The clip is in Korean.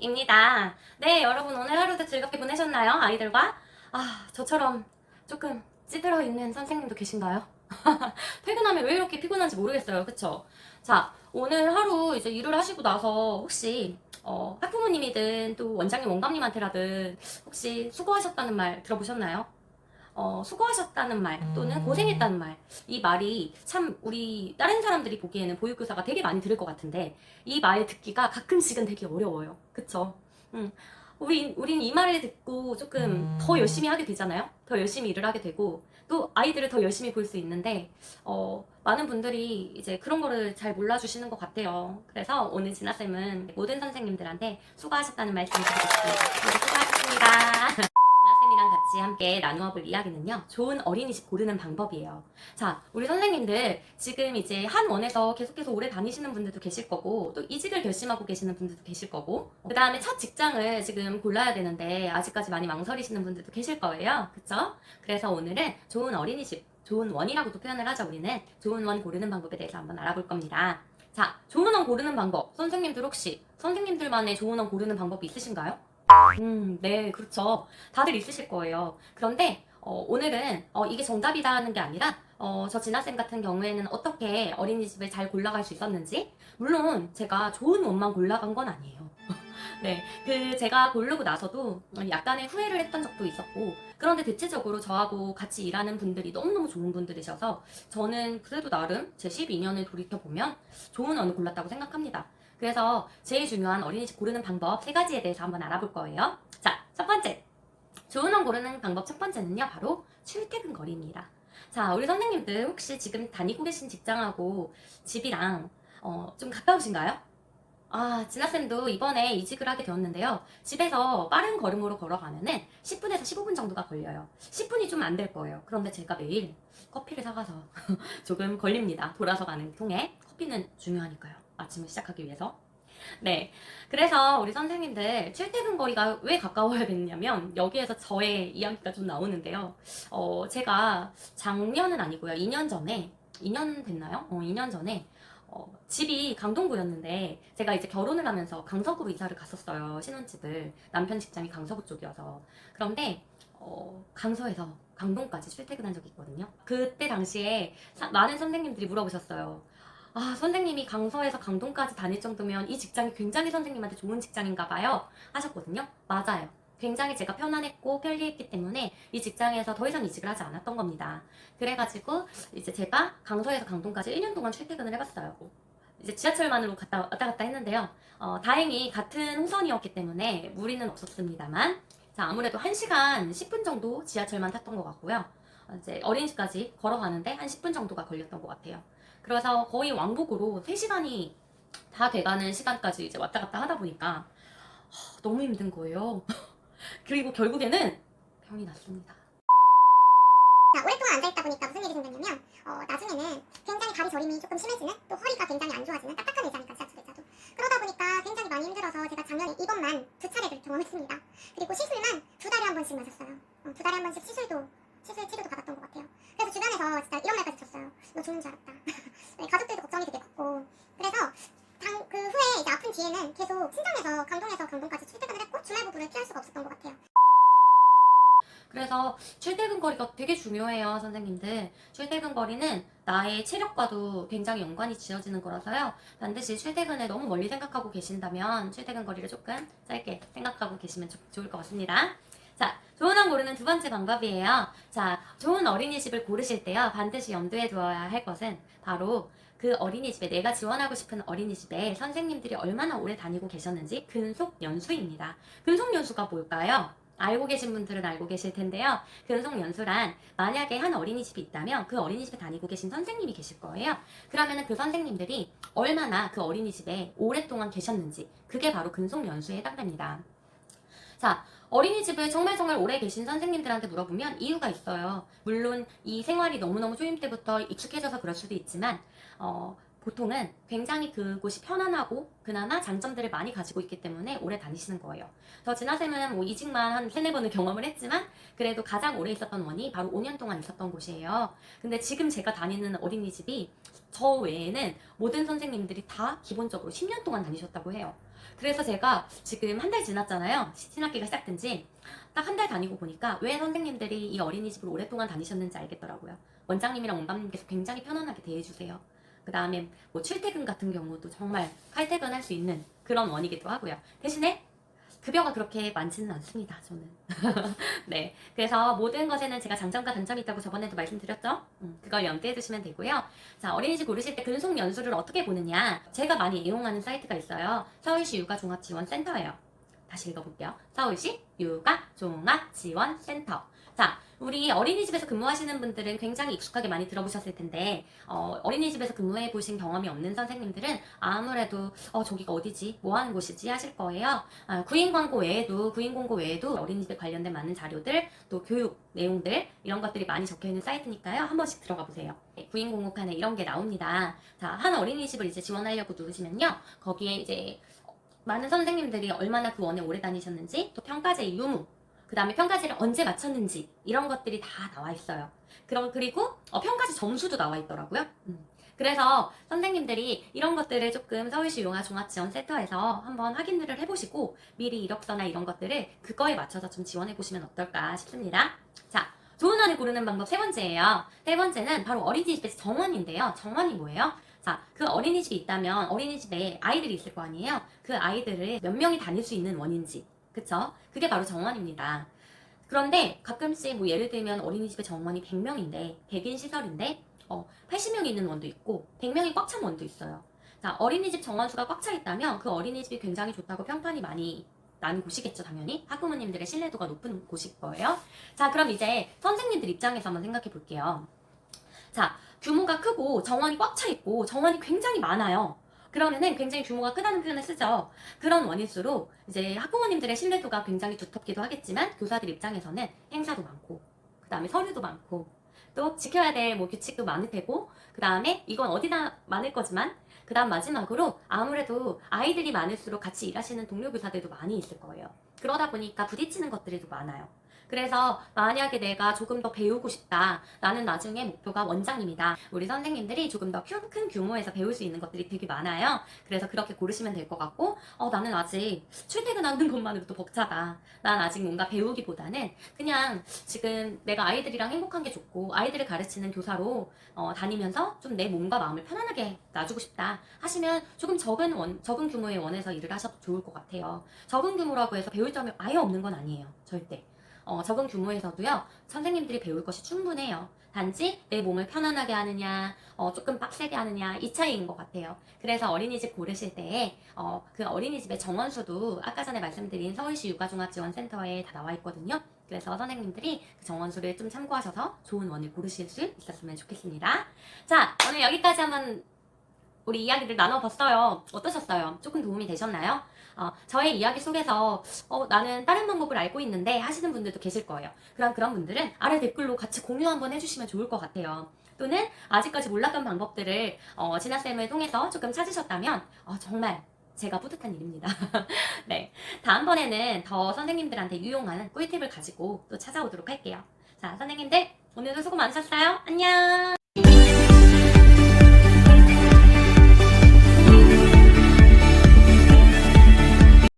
입니다. 네, 여러분 오늘 하루도 즐겁게 보내셨나요? 아이들과? 아, 저처럼 조금 찌들어 있는 선생님도 계신가요? 퇴근하면 왜 이렇게 피곤한지 모르겠어요. 그쵸? 자, 오늘 하루 이제 일을 하시고 나서 혹시 어, 학부모님이든 또 원장님 원감님한테라든 혹시 수고하셨다는 말 들어보셨나요? 어, 수고하셨다는 말 또는 음. 고생했다는 말. 이 말이 참 우리 다른 사람들이 보기에는 보육교사가 되게 많이 들을 것 같은데 이 말 듣기가 가끔씩은 되게 어려워요. 그쵸? 음. 우리, 우린 이 말을 듣고 조금 음. 더 열심히 하게 되잖아요? 더 열심히 일을 하게 되고 또 아이들을 더 열심히 볼 수 있는데 어, 많은 분들이 이제 그런 거를 잘 몰라주시는 것 같아요. 그래서 오늘 진아쌤은 모든 선생님들한테 수고하셨다는 말씀 드리겠습니다. 수고하셨습니다. 같이 함께 나누어 볼 이야기는요. 좋은 어린이집 고르는 방법이에요. 자, 우리 선생님들 지금 이제 한 원에서 계속해서 오래 다니시는 분들도 계실 거고 또 이직을 결심하고 계시는 분들도 계실 거고 그 다음에 첫 직장을 지금 골라야 되는데 아직까지 많이 망설이시는 분들도 계실 거예요. 그쵸? 그래서 오늘은 좋은 어린이집, 좋은 원이라고도 표현을 하죠, 우리는. 좋은 원 고르는 방법에 대해서 한번 알아볼 겁니다. 자, 좋은 원 고르는 방법. 선생님들 혹시 선생님들만의 좋은 원 고르는 방법이 있으신가요? 음, 네, 그렇죠. 다들 있으실 거예요. 그런데 어, 오늘은 어, 이게 정답이다 하는 게 아니라 어, 저 진아쌤 같은 경우에는 어떻게 어린이집을 잘 골라갈 수 있었는지 물론 제가 좋은 원만 골라간 건 아니에요. 네, 그 제가 고르고 나서도 약간의 후회를 했던 적도 있었고 그런데 대체적으로 저하고 같이 일하는 분들이 너무너무 좋은 분들이셔서 저는 그래도 나름 제 12년을 돌이켜보면 좋은 원을 골랐다고 생각합니다. 그래서 제일 중요한 어린이집 고르는 방법 세 가지에 대해서 한번 알아볼 거예요. 자, 첫 번째. 좋은 원 고르는 방법 첫 번째는요, 바로 출퇴근 거리입니다. 자, 우리 선생님들 혹시 지금 다니고 계신 직장하고 집이랑 어, 좀 가까우신가요? 아, 진아쌤도 이번에 이직을 하게 되었는데요. 집에서 빠른 걸음으로 걸어가면은 10분에서 15분 정도가 걸려요. 10분이 좀 안 될 거예요. 그런데 제가 매일 커피를 사가서 조금 걸립니다. 돌아서 가는 통에 커피는 중요하니까요. 아침을 시작하기 위해서. 네. 그래서 우리 선생님들 출퇴근 거리가 왜 가까워야 됐냐면 여기에서 저의 이야기가 좀 나오는데요. 어, 제가 작년은 아니고요. 2년 전에 2년 됐나요? 어, 2년 전에 어, 집이 강동구였는데 제가 이제 결혼을 하면서 강서구로 이사를 갔었어요. 신혼집을. 남편 직장이 강서구 쪽이어서. 그런데 어, 강서에서 강동까지 출퇴근한 적이 있거든요. 그때 당시에 사- 많은 선생님들이 물어보셨어요. 아, 선생님이 강서에서 강동까지 다닐 정도면 이 직장이 굉장히 선생님한테 좋은 직장인가 봐요. 하셨거든요. 맞아요. 굉장히 제가 편안했고 편리했기 때문에 이 직장에서 더 이상 이직을 하지 않았던 겁니다. 그래가지고 이제 제가 강서에서 강동까지 1년 동안 출퇴근을 해봤어요. 이제 지하철만으로 갔다 왔다 갔다 했는데요. 어, 다행히 같은 호선이었기 때문에 무리는 없었습니다만, 자 아무래도 1시간 10분 정도 지하철만 탔던 것 같고요. 어, 이제 어린이집까지 걸어가는데 한 10분 정도가 걸렸던 것 같아요. 그래서 거의 왕복으로 3시간이 다 돼가는 시간까지 이제 왔다 갔다 하다 보니까 하, 너무 힘든 거예요. 그리고 결국에는 병이 났습니다. 자, 오랫동안 앉아있다 보니까 무슨 일이 생겼냐면 어, 나중에는 굉장히 다리 저림이 조금 심해지는 또 허리가 굉장히 안 좋아지는 딱딱한 의자니까 의자도. 그러다 보니까 굉장히 많이 힘들어서 제가 작년에 이것만 두 차례를 경험했습니다. 그리고 시술만 두 달에 한 번씩 마셨어요. 어, 두 달에 한 번씩 시술도 시술 치료도 받았던 것 같아요. 그래서 주변에서 진짜 이런 말까지 쳤어요 너 죽는 줄 알았다 네, 가족들도 걱정이 되게 컸고 그래서 당, 그 후에 이제 아픈 뒤에는 계속 친정에서 강동에서 강동까지 출퇴근을 했고 주말 부부를 피할 수가 없었던 것 같아요 그래서 출퇴근 거리가 되게 중요해요, 선생님들. 출퇴근 거리는 나의 체력과도 굉장히 연관이 지어지는 거라서요. 반드시 출퇴근을 너무 멀리 생각하고 계신다면 출퇴근 거리를 조금 짧게 생각하고 계시면 좋- 좋을 것 같습니다. 자, 좋은 왕 고르는 두 번째 방법이에요. 자, 좋은 어린이집을 고르실 때요. 반드시 염두에 두어야 할 것은 바로 그 어린이집에 내가 지원하고 싶은 어린이집에 선생님들이 얼마나 오래 다니고 계셨는지 근속 연수입니다. 근속 연수가 뭘까요? 알고 계신 분들은 알고 계실 텐데요. 근속 연수란 만약에 한 어린이집이 있다면 그 어린이집에 다니고 계신 선생님이 계실 거예요. 그러면은 그 선생님들이 얼마나 그 어린이집에 오랫동안 계셨는지 그게 바로 근속 연수에 해당됩니다. 자, 어린이집을 정말 정말 오래 계신 선생님들한테 물어보면 이유가 있어요. 물론 이 생활이 너무너무 초임 때부터 익숙해져서 그럴 수도 있지만 어, 보통은 굉장히 그곳이 편안하고 그나마 장점들을 많이 가지고 있기 때문에 오래 다니시는 거예요. 저 진아쌤은 뭐 이직만 한 세네 번을 경험을 했지만 그래도 가장 오래 있었던 원이 바로 5년 동안 있었던 곳이에요. 근데 지금 제가 다니는 어린이집이 저 외에는 모든 선생님들이 다 기본적으로 10년 동안 다니셨다고 해요. 그래서 제가 지금 한 달 지났잖아요. 신학기가 시작된 지. 딱 한 달 다니고 보니까 왜 선생님들이 이 어린이집을 오랫동안 다니셨는지 알겠더라고요. 원장님이랑 원감님께서 굉장히 편안하게 대해주세요. 그 다음에 뭐 출퇴근 같은 경우도 정말 칼퇴근할 수 있는 그런 원이기도 하고요. 대신에 급여가 그렇게 많지는 않습니다. 저는. 네. 그래서 모든 것에는 제가 장점과 단점이 있다고 저번에도 말씀드렸죠. 음, 그걸 염두에 두시면 되고요. 자, 어린이집 고르실 때 근속 연수를 어떻게 보느냐. 제가 많이 이용하는 사이트가 있어요. 서울시 육아종합지원센터예요. 다시 읽어볼게요. 서울시 육아종합지원센터. 자, 우리 어린이집에서 근무하시는 분들은 굉장히 익숙하게 많이 들어보셨을 텐데, 어, 어린이집에서 근무해 보신 경험이 없는 선생님들은 아무래도, 어, 저기가 어디지? 뭐 하는 곳이지? 하실 거예요. 아, 구인 광고 외에도, 구인 공고 외에도 어린이집에 관련된 많은 자료들, 또 교육 내용들, 이런 것들이 많이 적혀 있는 사이트니까요. 한 번씩 들어가 보세요. 네, 구인 공고 칸에 이런 게 나옵니다. 자, 한 어린이집을 이제 지원하려고 누르시면요. 거기에 이제 많은 선생님들이 얼마나 그 원에 오래 다니셨는지, 또 평가제의 유무, 그 다음에 평가지를 언제 마쳤는지 이런 것들이 다 나와 있어요. 그럼 그리고 어, 평가지 점수도 나와 있더라고요. 음. 그래서 선생님들이 이런 것들을 조금 서울시 용화 종합지원 센터에서 한번 확인을 해보시고 미리 이력서나 이런 것들을 그거에 맞춰서 좀 지원해 보시면 어떨까 싶습니다. 자, 좋은 원을 고르는 방법 세 번째예요. 세 번째는 바로 어린이집에서 정원인데요. 정원이 뭐예요? 자, 그 어린이집이 있다면 어린이집에 아이들이 있을 거 아니에요? 그 아이들을 몇 명이 다닐 수 있는 원인지. 그쵸? 그게 바로 정원입니다. 그런데 가끔씩 뭐 예를 들면 어린이집의 정원이 100명인데 100인 시설인데 어, 80명이 있는 원도 있고 100명이 꽉 찬 원도 있어요. 자, 어린이집 정원수가 꽉 차 있다면 그 어린이집이 굉장히 좋다고 평판이 많이 나는 곳이겠죠, 당연히. 학부모님들의 신뢰도가 높은 곳일 거예요. 자, 그럼 이제 선생님들 입장에서 한번 생각해 볼게요. 자, 규모가 크고 정원이 꽉 차 있고 정원이 굉장히 많아요. 그러면은 굉장히 규모가 크다는 표현을 쓰죠. 그런 원일수록 이제 학부모님들의 신뢰도가 굉장히 두텁기도 하겠지만 교사들 입장에서는 행사도 많고 그 다음에 서류도 많고 또 지켜야 될 뭐 규칙도 많을 테고 그 다음에 이건 어디나 많을 거지만 그 다음 마지막으로 아무래도 아이들이 많을수록 같이 일하시는 동료 교사들도 많이 있을 거예요. 그러다 보니까 부딪히는 것들이 더 많아요. 그래서 만약에 내가 조금 더 배우고 싶다. 나는 나중에 목표가 원장님이다. 우리 선생님들이 조금 더 큰 규모에서 배울 수 있는 것들이 되게 많아요. 그래서 그렇게 고르시면 될 것 같고, 어, 나는 아직 출퇴근하는 것만으로도 벅차다. 난 아직 뭔가 배우기보다는 그냥 지금 내가 아이들이랑 행복한 게 좋고, 아이들을 가르치는 교사로 어, 다니면서 좀 내 몸과 마음을 편안하게 놔주고 싶다. 하시면 조금 적은 원, 적은 규모의 원에서 일을 하셔도 좋을 것 같아요. 적은 규모라고 해서 배울 점이 아예 없는 건 아니에요. 절대. 어, 적은 규모에서도요, 선생님들이 배울 것이 충분해요. 단지 내 몸을 편안하게 하느냐, 어, 조금 빡세게 하느냐, 이 차이인 것 같아요. 그래서 어린이집 고르실 때, 어, 그 어린이집의 정원수도 아까 전에 말씀드린 서울시 육아종합지원센터에 다 나와 있거든요. 그래서 선생님들이 그 정원수를 좀 참고하셔서 좋은 원을 고르실 수 있었으면 좋겠습니다. 자, 오늘 여기까지 한번 우리 이야기를 나눠봤어요. 어떠셨어요? 조금 도움이 되셨나요? 어, 저의 이야기 속에서 어, 나는 다른 방법을 알고 있는데 하시는 분들도 계실 거예요. 그럼 그런 분들은 아래 댓글로 같이 공유 한번 해주시면 좋을 것 같아요. 또는 아직까지 몰랐던 방법들을 어, 진아쌤을 통해서 조금 찾으셨다면 어, 정말 제가 뿌듯한 일입니다. 네. 다음번에는 더 선생님들한테 유용한 꿀팁을 가지고 또 찾아오도록 할게요. 자, 선생님들 오늘도 수고 많으셨어요. 안녕!